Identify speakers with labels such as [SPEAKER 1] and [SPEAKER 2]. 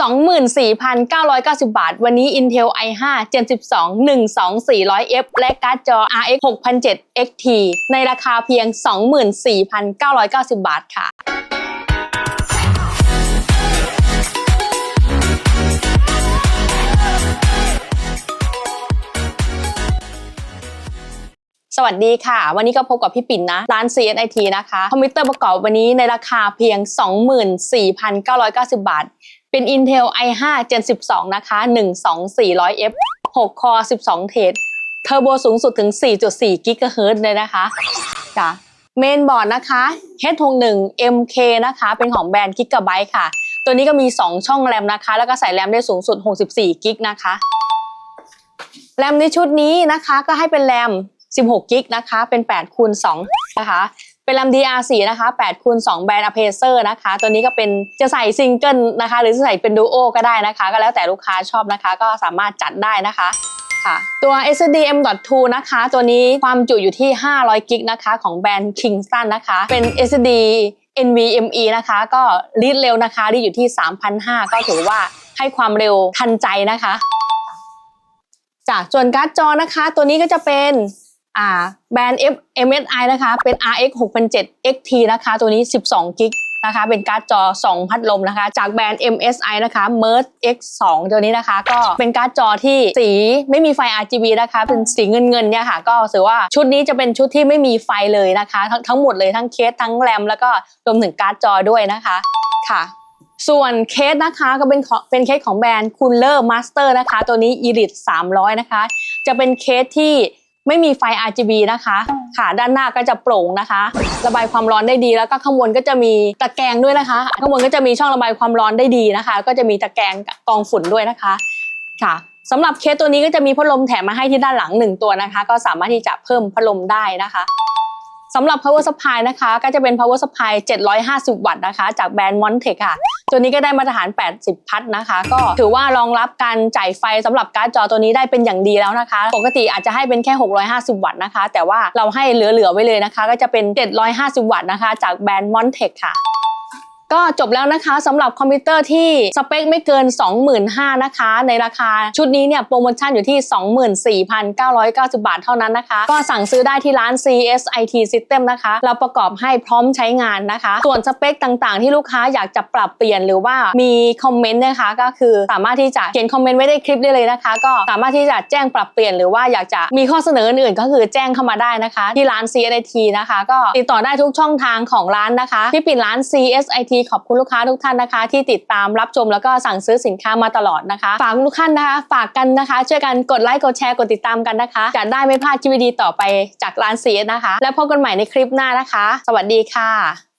[SPEAKER 1] 24,990 บาท วันนี้ Intel i5 Gen 12 12400F และการ์ดจอ RX 6007 XT ในราคาเพียง 24,990 บาทค่ะสวัสดีค่ะ วันนี้ก็พบกับพี่ปิ่นนะ ร้าน CSIT นะคะ คอมพิวเตอร์ประกอบวันนี้ในราคาเพียง 24,990 บาท เป็น Intel i5 Gen 12 นะคะ 12400F 6 คอ 12 เทรดเทอร์โบสูงสุดถึง 4.4 GHz เลยนะคะจ้ะเมนบอร์ดนะคะ H61 MK นะคะ เป็นของแบรนด์ Gigabyte ค่ะ ตัวนี้ก็มี 2 ช่องแรมนะคะ แล้วก็ใส่แรมได้สูงสุด 64 กิกนะคะ แรมในชุดนี้นะคะก็ให้เป็นแรม 16 กิกนะคะ เป็น8คูณ2นะคะ เป็นแรม DR4 นะคะ8คูณ2แบรนด์ Apacer นะคะ ตัวนี้ก็เป็นจะใส่ซิงเกิลนะคะ หรือจะใส่เป็นดูโอก็ได้นะคะ ก็แล้วแต่ลูกค้าชอบนะคะ ก็สามารถจัดได้นะคะค่ะตัว SSD M.2 นะคะ ตัวนี้ความจุอยู่ที่ 500 กิกนะคะ ของแบรนด์ Kingston นะคะ เป็น SSD NVMe นะคะ ก็รีดเร็วนะคะ รีดอยู่ที่ 3,500 ก็ถือว่าให้ความเร็วทันใจนะคะจากส่วนการ์ดจอนะคะ ตัวนี้ก็จะเป็น อ่าแบรนด์ F MSI นะคะ เป็น RX 6007 XT นะคะ ตัวนี้ 12 กิกนะคะ เป็นการ์ดจอ 2 พัดลมนะคะ จากแบรนด์ MSI นะคะ Merge X2 ตัวนี้นะคะ ก็เป็นการ์ดจอที่สีไม่มีไฟ RGB นะคะ เป็นสีเงินเงินๆเนี่ยค่ะ ก็ถือว่าชุดนี้จะเป็นชุดที่ไม่มีไฟเลยนะคะ ทั้งหมดเลยทั้งเคสทั้งแรมแล้วก็รวมถึงการ์ดจอด้วยนะคะค่ะส่วนเคสนะคะก็เป็นเป็นเคสของแบรนด์ Cooler Master นะคะ ตัวนี้ Elite 300 นะคะ จะเป็นเคสที่ ไม่มีไฟ RGB นะคะค่ะด้านหน้าก็จะโปร่งนะคะ ระบายความร้อนได้ดีแล้วก็ข้างบนก็จะมีตะแกรงด้วยนะคะ ข้างบนก็จะมีช่องระบายความร้อนได้ดีนะคะ ก็จะมีตะแกรงกรองฝุ่นด้วยนะคะค่ะสำหรับเคสตัวนี้ก็จะมีพัดลมแถมมาให้ที่ด้านหลังหนึ่งตัวนะคะ ก็สามารถที่จะเพิ่มพัดลมได้นะคะสำหรับ power supply นะคะ ก็จะเป็น power supply 750 วัตต์นะคะ จากแบรนด์ Montech ค่ะ ตัวนี้ก็ได้มาตรฐาน 80 พัทนะคะ ก็ถือว่ารองรับการจ่ายไฟสำหรับการ์ดจอตัวนี้ได้เป็นอย่างดีแล้วนะคะ ปกติอาจจะให้เป็นแค่ 650 วัตต์นะคะ แต่ว่าเราให้เหลือๆไว้เลยนะคะ ก็จะเป็น 750 วัตต์นะคะ จากแบรนด์ Montech ค่ะ ก็จบแล้วนะคะสำหรับคอมพิวเตอร์ที่สเปคไม่เกิน 25,000นะคะ ในราคาชุดนี้เนี่ยโปรโมชั่นอยู่ที่ 24,990 บาทเท่านั้นนะคะ ก็สั่งซื้อได้ที่ร้าน CSIT System นะคะ เราประกอบให้พร้อมใช้งานนะคะ ส่วนสเปคต่างๆ ที่ลูกค้าอยากจะปรับเปลี่ยนหรือว่ามีคอมเมนต์นะคะ ก็คือสามารถที่จะเขียนคอมเมนต์ไว้ในคลิปได้เลยนะคะ ก็สามารถที่จะแจ้งปรับเปลี่ยนหรือว่าอยากจะมีข้อเสนออื่นๆก็คือแจ้งเข้ามาได้นะคะ ที่ร้าน CSIT นะคะ ก็ติดต่อได้ทุกช่องทางของร้านนะคะพี่ปิ่นร้าน CSIT ขอบคุณลูกค้าทุกท่านนะคะ ที่ติดตามรับชมแล้วก็สั่งซื้อสินค้ามาตลอดนะคะ ฝากทุกท่านนะคะ ฝากกันนะคะ ช่วยกันกดไลค์กดแชร์กดติดตามกันนะคะจะได้ไม่พลาดชีวิตดีต่อไปจากร้านซีนะคะ แล้วพบกันใหม่ในคลิปหน้านะคะ สวัสดีค่ะ